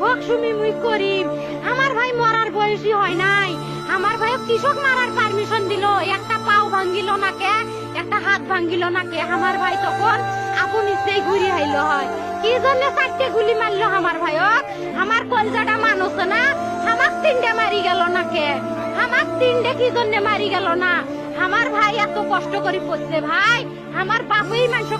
হোক সুমি আমার ভাই মরার বয়সী হয় নাই। আমার ভাই কৃষক মারার পারমিশন দিল। একটা পাও ভাঙ্গিল না কে? একটা হাত ভাঙ্গিল না কে? আমার ভাই তখন আপন ইচ্ছেই ঘুরি আইল হয়। কি জন্য চারটে গুলি মারলো আমার ভাইক আমার কলজাটা মানুষ না। আমার তিনটে মারি গেল না কে? আমার তিনটে কি জন্য মারি গেল না? আমার ভাই এত কষ্ট করে পড়ছে ভাই। আমার বাপই মানুষ